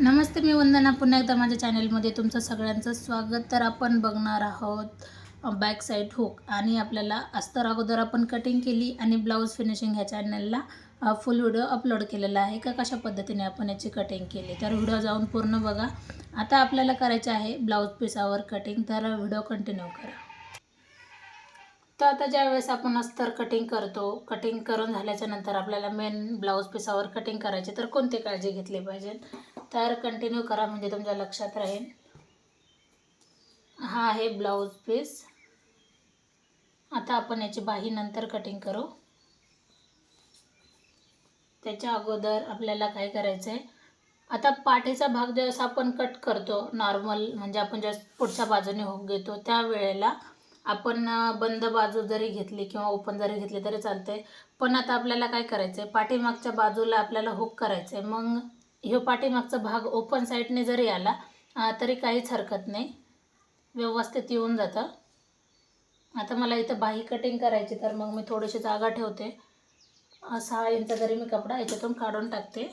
नमस्ते मी वंदना. पुन्हा एकदा माझ्या चॅनलमध्ये तुमचं सगळ्यांचं स्वागत. तर आपण बघणार आहोत बॅक साईड हुक आणि आपल्याला अस्तर अगोदर आपण कटिंग केली आणि ब्लाऊज फिनिशिंग ह्या चॅनलला फुल व्हिडिओ अपलोड केलेला आहे का? कशा पद्धतीने आपण याची कटिंग केली? तर व्हिडिओ जाऊन पूर्ण बघा. आता आपल्याला करायचे आहे ब्लाऊज पिसावर कटिंग तर व्हिडिओ कंटिन्यू करा. तर आता ज्यावेळेस आपण अस्तर कटिंग करतो कटिंग करून झाल्याच्यानंतर आपल्याला मेन ब्लाऊज पिसावर कटिंग करायचे. तर कोणती काळजी घेतली पाहिजे? तर कंटिन्यू करा म्हणजे तुमच्या लक्षात राहील. हा आहे ब्लाऊज पीस आता आपण याची बाही नंतर कटिंग करू. त्याच्या अगोदर आपल्याला काय करायचं आहे आता पाठीचा भाग ज्यावेळेस आपण कट करतो नॉर्मल म्हणजे आपण ज्या पुढच्या बाजूने हुक घेतो त्या वेळेला आपण बंद बाजू जरी घेतली किंवा ओपन जरी घेतली तरी चालते पण आता आपल्याला काय करायचं आहे पाठीमागच्या बाजूला आपल्याला हुक करायचं आहे मग ह्यो पाठीमागचा भाग ओपन साईडने जरी आला तरी काहीच हरकत नाही. व्यवस्थित येऊन जातं. आता मला इथं बाही कटिंग करायची तर मग मी थोडीशी जागा ठेवते. सहा इंच जरी मी कपडा याच्यातून काढून टाकते.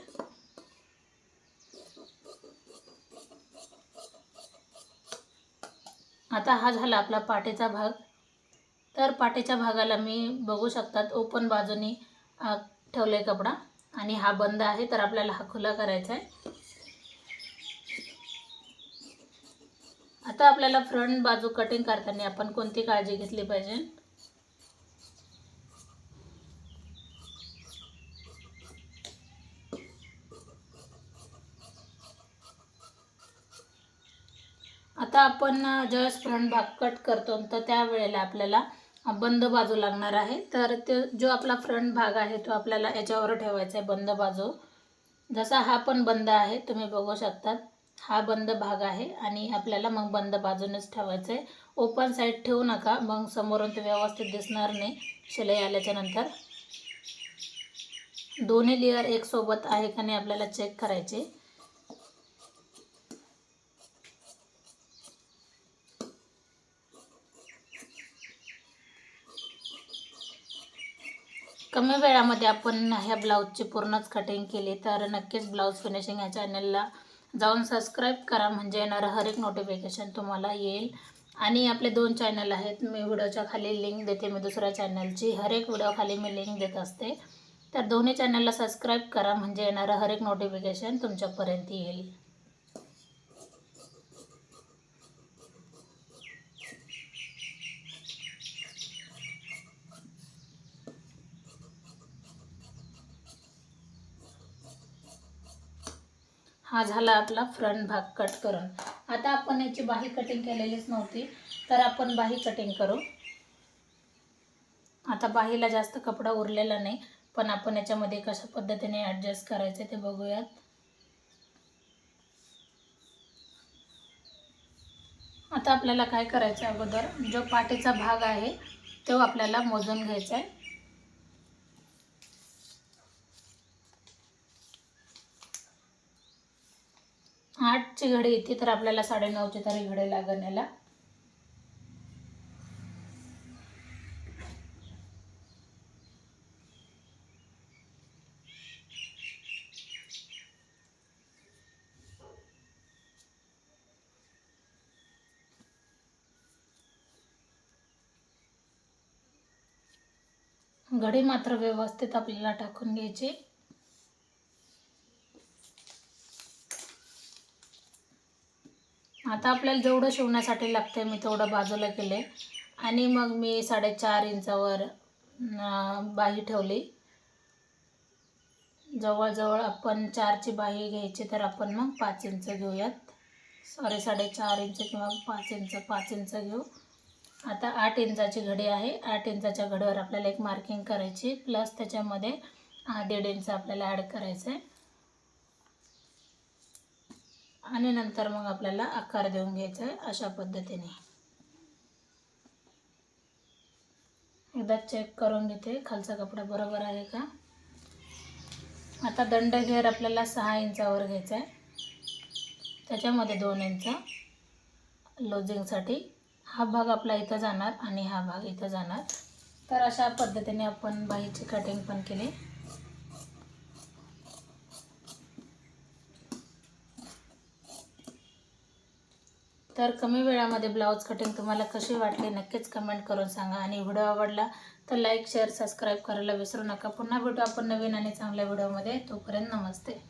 आता हा झाला आपला पाठीचा भाग. तर पाठीच्या भागाला मी बघू शकतात ओपन बाजूनी ठेवलं आहे कपडा. आणि हा बंद आहे तर आपल्याला हा खुला करायचा आहे. आता आपल्याला फ्रंट बाजू कटिंग करताना आपण कोणती काळजी घेतली पाहिजे? आता आपण ज्यावेळेस फ्रंट भाग कट करतो तर त्यावेळेला आपल्याला बंद बाजू लागणार आहे. तर ते जो आपला फ्रंट भाग आहे तो आपल्याला याच्यावर ठेवायचा आहे बंद बाजू. जसा हा पण बंद आहे तुम्ही बघू शकतात. हा बंद भाग आहे आणि आपल्याला मग बंद बाजूनेच ठेवायचं आहे. ओपन साईड ठेवू नका मग समोरून ते व्यवस्थित दिसणार नाही. शिलाई आल्याच्यानंतर. दोन्ही लेअर एकसोबत आहे का नाही आपल्याला चेक करायचे. कमी वेळामध्ये आपण ह्या ब्लाऊजची पूर्णच कटिंग केली तर नक्कीच ब्लाऊज फिनिशिंग ह्या चॅनलला जाऊन सबस्क्राईब करा म्हणजे येणारं हर एक नोटिफिकेशन तुम्हाला येईल. आणि आपले दोन चॅनल आहेत मी व्हिडिओच्या खाली लिंक देते मी दुसऱ्या चॅनलची हर एक व्हिडिओ खाली मी लिंक देत असते. तर दोन्ही चॅनलला सबस्क्राईब करा म्हणजे येणारं हर एक नोटिफिकेशन तुमच्यापर्यंत येईल. हा झाला आपला फ्रंट भाग कट करून. आता आपण याची बाही कटिंग केलेलीच नव्हती तर आपण बाही कटिंग करू. आता बाहीला जास्त कपडा उरलेला नाही पण आपण याच्यामध्ये कशा पद्धतीने ॲडजस्ट करायचे ते बघूयात. आता आपल्याला काय करायचं अगोदर जो पाठीचा भाग आहे तो आपल्याला मोजून घ्यायचा आहे. आठची घडी येते तर आपल्याला साडेनऊची तरी घडी लागण याला. घडी मात्र व्यवस्थित आपल्याला टाकून घ्यायची. आता आपल्याला जेवढं शिवण्यासाठी लागतं मी तेवढं बाजूला केले आणि मग मी साडेचार इंचावर बाही ठेवली. जवळजवळ आपण चारची बाही घ्यायची तर आपण मग पाच इंच घेऊयात. सॉरी साडेचार इंच किंवा पाच इंच पाच इंच घेऊ. आता आठ इंचाची घडी आहे. आठ इंचाच्या घडीवर आपल्याला एक मार्किंग करायची. प्लस त्याच्यामध्ये दीड इंच आपल्याला ॲड करायचं आहे आणि नंतर मग आपल्याला आकार देऊन घ्यायचा आहे अशा पद्धतीने. एकदा चेक करून घेते खालचा कपडा बरोबर आहे का? आता दंड घेर आपल्याला सहा इंचावर घ्यायचा आहे. त्याच्यामध्ये दोन इंच लोजिंगसाठी हा भाग आपला इथं जाणार आणि हा भाग इथं जाणार. तर अशा पद्धतीने आपण बाहीची कटिंग पण केली. तर कमी वेळामध्ये ब्लाऊज कटिंग तुम्हाला कशी वाटली नक्कीच कमेंट करून सांगा. आणि व्हिडिओ आवडला तर लाईक शेअर सबस्क्राईब करायला विसरू नका. पुन्हा भेटू आपण नवीन आणि चांगल्या व्हिडिओमध्ये तोपर्यंत नमस्ते.